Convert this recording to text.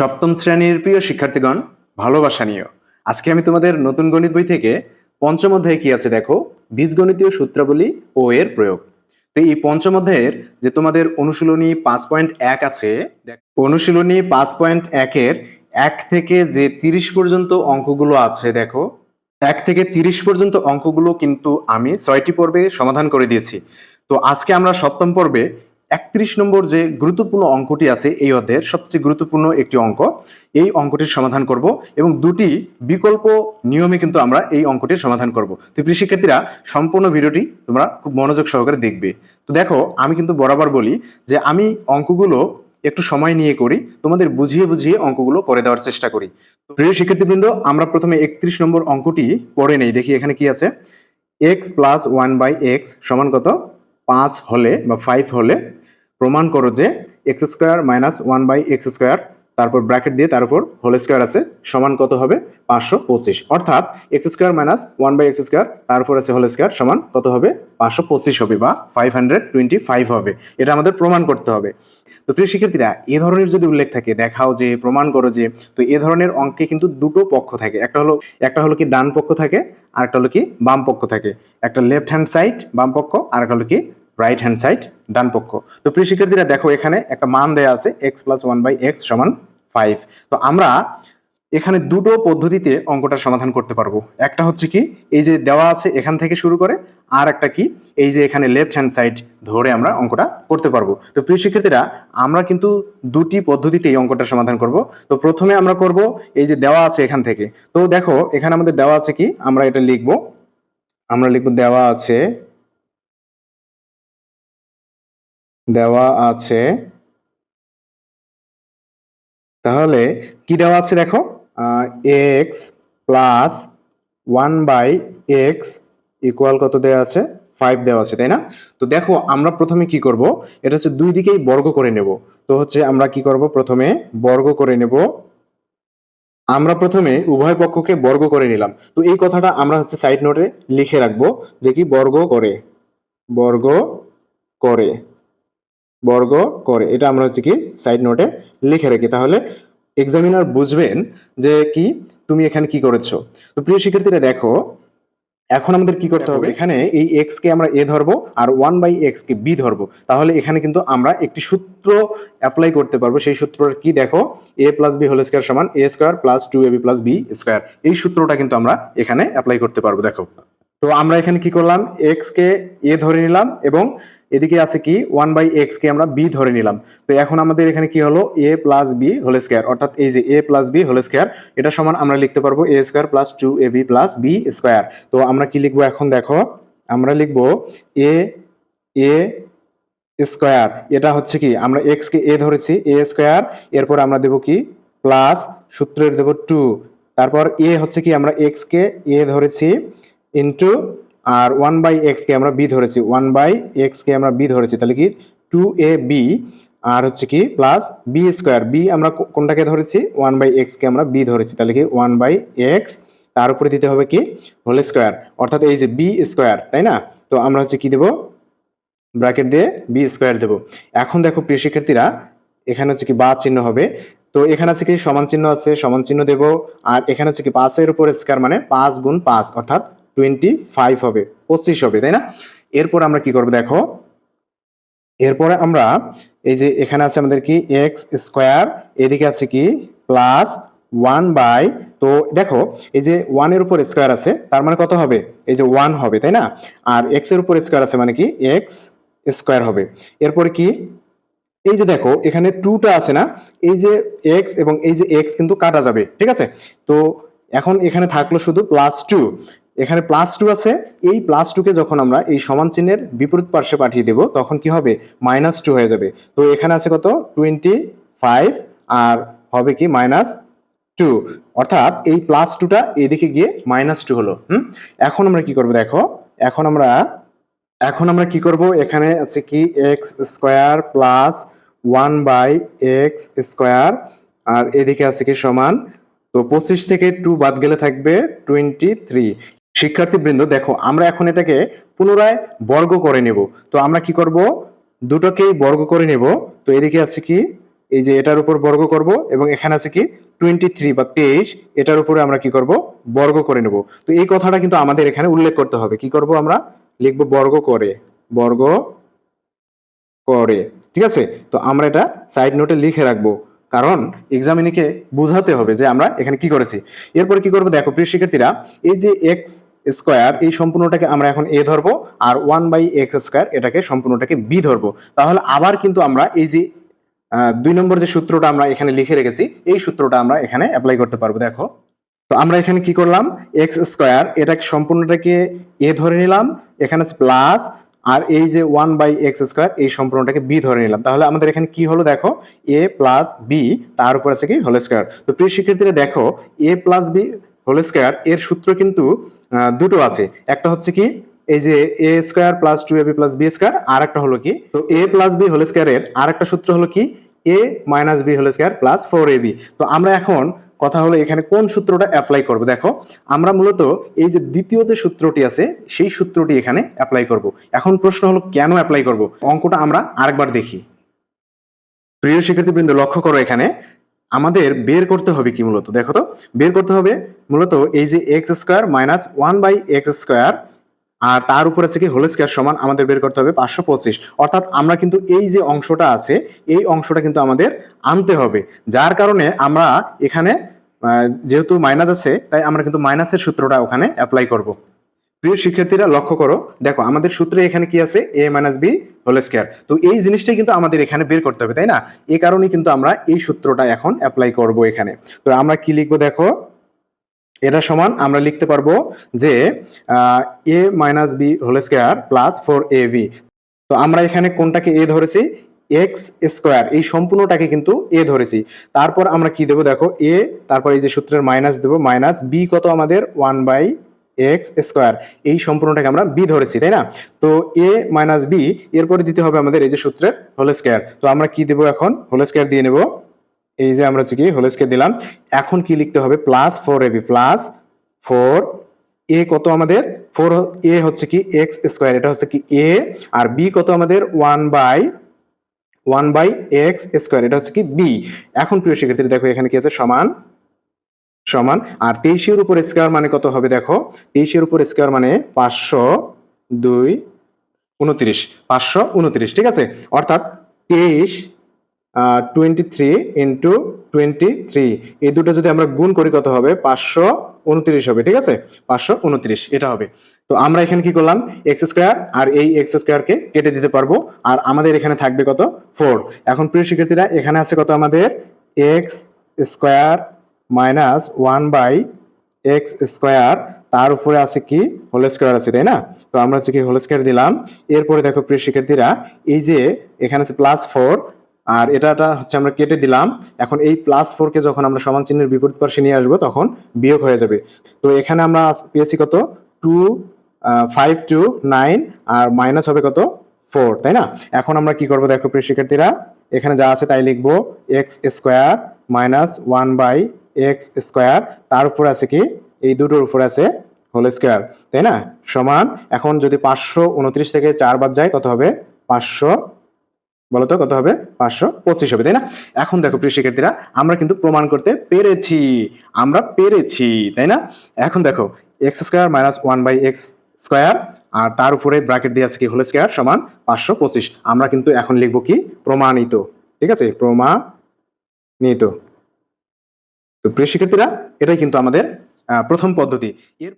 সপ্তম শ্রেণির প্রিয় শিক্ষার্থীগণ, ভালোবাসা নিও। আজকে আমি তোমাদের নতুন গণিত বই থেকে পঞ্চম অধ্যায়ে কি আছে দেখো? বীজগণিতীয় সূত্রাবলী ও এর প্রয়োগ। তো এই পঞ্চম অধ্যায়ের যে তোমাদের অনুশীলনী পাঁচ পয়েন্ট এক আছে অনুশীলনী পাঁচ পয়েন্ট একের এক থেকে যে তিরিশ পর্যন্ত অঙ্কগুলো আছে, দেখো, এক থেকে তিরিশ পর্যন্ত অঙ্কগুলো কিন্তু আমি ছয়টি পর্বে সমাধান করে দিয়েছি। তো আজকে আমরা সপ্তম পর্বে একত্রিশ নম্বর যে গুরুত্বপূর্ণ অঙ্কটি আছে এই অধ্যায়ের সবচেয়ে গুরুত্বপূর্ণ একটি অঙ্ক, এই অঙ্কটির সমাধান করব এবং দুটি বিকল্প নিয়মে কিন্তু আমরা এই অঙ্কটির সমাধান করব। তো প্রিয় শিক্ষার্থীরা, সম্পূর্ণ ভিডিওটি তোমরা খুব মনোযোগ সহকারে দেখবে। তো দেখো, আমি কিন্তু বরাবর বলি যে আমি অঙ্কগুলো একটু সময় নিয়ে করি, তোমাদের বুঝিয়ে বুঝিয়ে অঙ্কগুলো করে দেওয়ার চেষ্টা করি। তো প্রিয় শিক্ষার্থীবৃন্দ, আমরা প্রথমে একত্রিশ নম্বর অঙ্কটি পড়ে নেই, দেখি এখানে কি আছে। X plus one by X সমান কত? পাঁচ হলে বা ফাইভ হলে প্রমাণ করো যে X square minus one by X square, তারপর ব্র্যাকেট দিয়ে তার উপর হোল স্কোয়ার আছে, সমান কত হবে? পাঁচশো পঁচিশ। অর্থাৎ X square minus one by X square তারপর আছে হোল স্কোয়ার, সমান কত হবে? পাঁচশো পঁচিশ হবে বা ফাইভ হান্ড্রেড টোয়েন্টি ফাইভ হবে। এটা আমাদের প্রমাণ করতে হবে। তো প্রিয় শিক্ষার্থীরা, এ ধরনের যদি উল্লেখ থাকে, দেখাও যে, প্রমাণ করো যে, তো এ ধরনের অঙ্কে কিন্তু দুটো পক্ষ থাকে। একটা হলো একটা হলো কি ডান পক্ষ থাকে আর একটা হলো কি বাম পক্ষ থাকে। একটা লেফট হ্যান্ড সাইড বাম পক্ষ আর একটা হলো কি রাইট হ্যান্ড সাইড ডান পক্ষ। তো প্রিয় শিক্ষার্থীরা, দেখো এখানে একটা মান দেয়া আছে X plus one by X সমান ফাইভ তো আমরা এখানে দুটো পদ্ধতিতে অঙ্কটা সমাধান করতে পারব। একটা হচ্ছে কি, এই যে দেওয়া আছে এখান থেকে শুরু করে, আর একটা কি, এই যে এখানে লেফট হ্যান্ড সাইড ধরে আমরা অঙ্কটা করতে পারব। তো প্রিয় শিক্ষার্থীরা, আমরা কিন্তু দুটি পদ্ধতিতে এই অঙ্কটা সমাধান করব। তো প্রথমে আমরা করব এই যে দেওয়া আছে এখান থেকে। তো দেখো, এখানে আমাদের দেওয়া আছে কি, আমরা এটা লিখব। আমরা লিখব দেওয়া আছে দেওয়া আছে। তাহলে কি দেওয়া আছে দেখো? X plus one by X equal কত দেওয়া আছে? ফাইভ দেওয়া আছে, তাই না? তো দেখো, আমরা প্রথমে কি করব? এটা হচ্ছে দুই দিকেই বর্গ করে নেব। তো হচ্ছে আমরা কি করব? প্রথমে বর্গ করে নেব। আমরা প্রথমে উভয় পক্ষকে বর্গ করে নিলাম। তো এই কথাটা আমরা হচ্ছে সাইড নোটে লিখে রাখব যে কি? বর্গ করে। বর্গ করে। বর্গ করে। এটা আমরা হচ্ছে কি সাইড নোটে লিখে রাখি। তাহলে এক্সামিনার বুঝবেন যে কি তুমি এখানে কি করেছ? তো প্রিয় শিক্ষার্থীরা দেখো এখন আমাদের কি করতে হবে? এখানে এই এক্স কে আমরা এ ধরবো আর ওয়ান বাই এক্স কে বি ধরবো। তাহলে এখানে কিন্তু আমরা একটি সূত্র অ্যাপ্লাই করতে পারব। সেই সূত্রটা কি দেখো? A plus B whole square সমান A square plus two A B plus B square এই সূত্রটা কিন্তু আমরা এখানে অ্যাপ্লাই করতে পারব। দেখো। তো আমরা এখানে কি করলাম? এক্স কে এ ধরে নিলাম এবং এদিকে আছে কি? ওয়ান বাই এক্স কে আমরা বি ধরে নিলাম। তো এখন আমাদের এখানে কি হলো? A plus B whole square অর্থাৎ এই যে A plus B whole square এটা সমান আমরা লিখতে পারব A square plus two A B plus B square তো আমরা কি লিখব এখন দেখো? আমরা লিখব এ এ স্কোয়ার এটা হচ্ছে কি? আমরা এক্স কে এ ধরেছি এ স্কোয়ার এরপর আমরা দেবো কি? প্লাস সূত্রের দেবো টু তারপর এ হচ্ছে কি? আমরা এক্স কে এ ধরেছি ইন্টু আর ওয়ান বাই এক্স কে আমরা বি ধরেছি ওয়ান বাই এক্স কে আমরা বি ধরেছি, তাহলে কি টু এ বি আর হচ্ছে কি প্লাস বি স্কোয়ার বি আমরা কোনটাকে ধরেছি? ওয়ান বাই এক্স কে আমরা বি ধরেছি, তাহলে কি ওয়ান বাই এক্স তার উপরে দিতে হবে কি? হোল স্কোয়ার অর্থাৎ এই যে বি স্কোয়ার তাই না? তো আমরা হচ্ছে কি দেবো? ব্র্যাকেট দিয়ে বি স্কোয়ার দেবো। এখন দেখো প্রিয় শিক্ষার্থীরা, এখানে হচ্ছে কি বা চিহ্ন হবে। তো এখানে আছে কি? সমান চিহ্ন আছে, সমান চিহ্ন দেবো। আর এখানে হচ্ছে কি পাঁচের উপর স্কোয়ার মানে পাঁচ গুণ পাঁচ, অর্থাৎ টোয়েন্টি ফাইভ হবে, পঁচিশ হবে, তাই না? এরপর আমরা কি করব দেখো? এরপরে আমরা এই যে এখানে আছে আমাদের কি? এক্স স্কোয়ার এদিকে আছে কি? প্লাস ওয়ান বাই তো দেখো, এই যে ওয়ানের উপর স্কোয়ার আছে, তার মানে কত হবে? এই যে ওয়ান হবে, তাই না? আর এক্সের উপর স্কোয়ার আছে মানে কি? এক্স স্কোয়ার হবে। এরপরে কি? এই যে দেখো, এখানে টুটা আছে না? এই যে এক্স এবং এই যে এক্স কিন্তু কাটা যাবে, ঠিক আছে? তো এখন এখানে থাকল শুধু প্লাস টু এখানে প্লাস টু আছে। এই প্লাস টুকে যখন আমরা এই সমান চিহ্নের বিপরীত পার্শ্বে পাঠিয়ে দেব, তখন কি হবে? মাইনাস টু হয়ে যাবে। তো এখানে আছে কত? টোয়েন্টি ফাইভ আর হবে কি? মাইনাস টু অর্থাৎ এই প্লাস টুটা এদিকে গিয়ে মাইনাস টু হলো। হুম? এখন আমরা কি করব দেখো? এখন আমরা এখন আমরা কি করব? এখানে আছে কি? X square plus one by X square আর এদিকে আছে কি সমান? তো পঁচিশ থেকে টু বাদ গেলে থাকবে টোয়েন্টি থ্রি শিক্ষার্থীবৃন্দ, দেখো, আমরা এখন এটাকে পুনরায় বর্গ করে নেব। তো আমরা কি করব? দুটোকেই বর্গ করে নেব। তো এদিকে আছে কি? এই যে এটার উপর বর্গ করব এবং এখানে আছে কি? টোয়েন্টি থ্রি বা তেইশ, এটার উপরে আমরা কি করব? বর্গ করে নেব। তো এই কথাটা কিন্তু আমাদের এখানে উল্লেখ করতে হবে। কি করব আমরা? লিখব বর্গ করে। বর্গ করে। ঠিক আছে? তো আমরা এটা সাইড নোটে লিখে রাখব। কারণ এক্সামিনিকে বোঝাতে হবে যে আমরা এখানে কি করেছি। এরপরে কি করব? দেখো, প্রিয় শিক্ষার্থীরা, এই যে এক্স স্কোয়ার এই সম্পূর্ণটাকে আমরা এখন এ ধরবো আর ওয়ান বাই এক্স স্কোয়ার এটাকে সম্পূর্ণটাকে বি ধরবো। তাহলে আবার কিন্তু আমরা এই যে দুই নম্বর যে সূত্রটা আমরা এখানে লিখে রেখেছি, এই সূত্রটা আমরা এখানে অ্যাপ্লাই করতে পারব, দেখো। তো আমরা এখানে কি করলাম? এক্স স্কোয়ার এটাকে সম্পূর্ণটাকে এ ধরে নিলাম। এখানে প্লাস আর এই যে ওয়ান বাই এক্স স্কোয়ার, এই সম্পূর্ণটাকে বি ধরে নিলাম। তাহলে আমাদের এখানে কি হলো দেখো? এ প্লাস বি তার উপর আছে কি? হোল স্কোয়ার তো প্রিয় শিক্ষার্থীরা, দেখো A plus B whole square এর সূত্র কিন্তু দুটো আছে। একটা হচ্ছে কি? এই যে A square plus two A B plus B square আর একটা হলো কি? তো এ প্লাস বি হোল স্কোয়ারের আর একটা সূত্র হলো কি? A minus B whole square plus four A B তো আমরা এখন কথা হলো এখানে কোন সূত্রটা অ্যাপ্লাই করব? দেখো, আমরা মূলত এই যে দ্বিতীয় যে সূত্রটি আছে, সেই সূত্রটি এখানে অ্যাপ্লাই করব। এখন প্রশ্ন হলো কেন অ্যাপ্লাই করব? অঙ্কটা আমরা আরেকবার দেখি। প্রিয় শিক্ষার্থীবৃন্দ, লক্ষ্য করো এখানে, আমাদের বের করতে হবে কি মূলত? দেখো তো, বের করতে হবে মূলত এই যে X square minus one by X square আর তার উপরে আছে কি হোল স্কোয়ার সমান আমাদের বের করতে হবে পাঁচশো পঁচিশ। অর্থাৎ আমরা কিন্তু এই যে অংশটা আছে, এই অংশটা কিন্তু আমাদের আনতে হবে। যার কারণে আমরা এখানে যেহেতু মাইনাস আছে, তাই আমরা কিন্তু মাইনাসের সূত্রটা ওখানে অ্যাপ্লাই করব। প্রিয় শিক্ষার্থীরা, লক্ষ্য করো, দেখো, আমাদের সূত্রে এখানে কি আছে? A minus B whole square তো এই জিনিসটাই কিন্তু আমাদের এখানে বের করতে হবে, তাই না? এই কারণে কিন্তু আমরা এই সূত্রটা এখন অ্যাপ্লাই করব এখানে। তো আমরা কি লিখব দেখো? এটা সমান আমরা লিখতে পারব যে A minus B whole square plus four A B তো আমরা এখানে কোনটাকে এ ধরেছি? এক্স স্কোয়ার এই সম্পূর্ণটাকে কিন্তু এ ধরেছি। তারপর আমরা কি দেবো? দেখো এ তারপর এই যে সূত্রের মাইনাস দেবো মাইনাস বি কত আমাদের? ওয়ান বাই এক্স স্কোয়ার এই সম্পূর্ণটাকে আমরা বি ধরেছি, তাই না? তো এ মাইনাস বি এরপরে দিতে হবে আমাদের এই যে সূত্রের হোল স্কোয়ার তো আমরা কি দেবো এখন? হোল স্কোয়ার দিয়ে নেব। এই যে আমরা হচ্ছে কি হোল স্কোয়ার দিলাম। এখন কি লিখতে হবে? Plus four A B plus four A কত আমাদের? ফোর এ হচ্ছে কি এক্স স্কোয়ার এটা হচ্ছে কি এ আর বি কত আমাদের? One by one by X square এটা হচ্ছে কি বি এখন প্রিয় শিক্ষার্থী দেখো এখানে কি আছে? সমান সমান, আর তেইশের উপর স্কোয়ার মানে কত হবে দেখো? তেইশের উপর স্কোয়ার মানে পাঁচশো দুই উনত্রিশ, পাঁচশো উনত্রিশ, ঠিক আছে? অর্থাৎ তেইশ twenty three into twenty three এই দুটো যদি আমরা গুণ করি কত হবে? পাঁচশো উনত্রিশ হবে, ঠিক আছে? পাঁচশো উনত্রিশ, এটা হবে। তো আমরা এখানে কি করলাম? এক্স স্কোয়ার আর এই এক্স স্কোয়ারকে কেটে দিতে পারব। আর আমাদের এখানে থাকবে কত? ফোর এখন প্রিয় শিক্ষার্থীরা, এখানে আছে কত আমাদের? X square minus one by X square তার উপরে আছে কি? হোল স্কোয়ার আছে, তাই না? তো আমরা হচ্ছে কি হোল স্কোয়ার দিলাম। এরপরে দেখো প্রিয় শিক্ষার্থীরা, এই যে এখানে আছে প্লাস ফোর আর এটাটা হচ্ছে আমরা কেটে দিলাম। এখন এই প্লাস ফোরকে যখন আমরা সমান চিহ্নের বিপরীত পাশে নিয়ে আসব, তখন বিয়োগ হয়ে যাবে। তো এখানে আমরা পেয়েছি কত? টু ফাইভ টু নাইন আর মাইনাস হবে কত? ফোর তাই না? এখন আমরা কি করব দেখো প্রিয় শিক্ষার্থীরা? এখানে যা আছে তাই লিখব X square minus one by X square তার উপর আছে কি? এই দুটোর উপর আছে হোল স্কোয়ার তাই না? সমান, এখন যদি পাঁচশো উনত্রিশ থেকে চার বাদ যায়, কত হবে? পাঁচশো বলতো কত হবে? পাঁচশো পঁচিশ হবে, তাই না? এখন দেখো প্রিয় শিক্ষার্থীরা, আমরা কিন্তু প্রমাণ করতে পেরেছি। আমরা পেরেছি, তাই না? এখন দেখো X square minus one by X square আর তার উপরে ব্র্যাকেট দিয়ে আছে কি? হোল স্কোয়ার সমান পাঁচশো পঁচিশ। আমরা কিন্তু এখন লিখব কি? প্রমাণিত। ঠিক আছে? প্রমাণিত। তো প্রিয় শিক্ষার্থীরা, এটাই কিন্তু আমাদের প্রথম পদ্ধতি। এর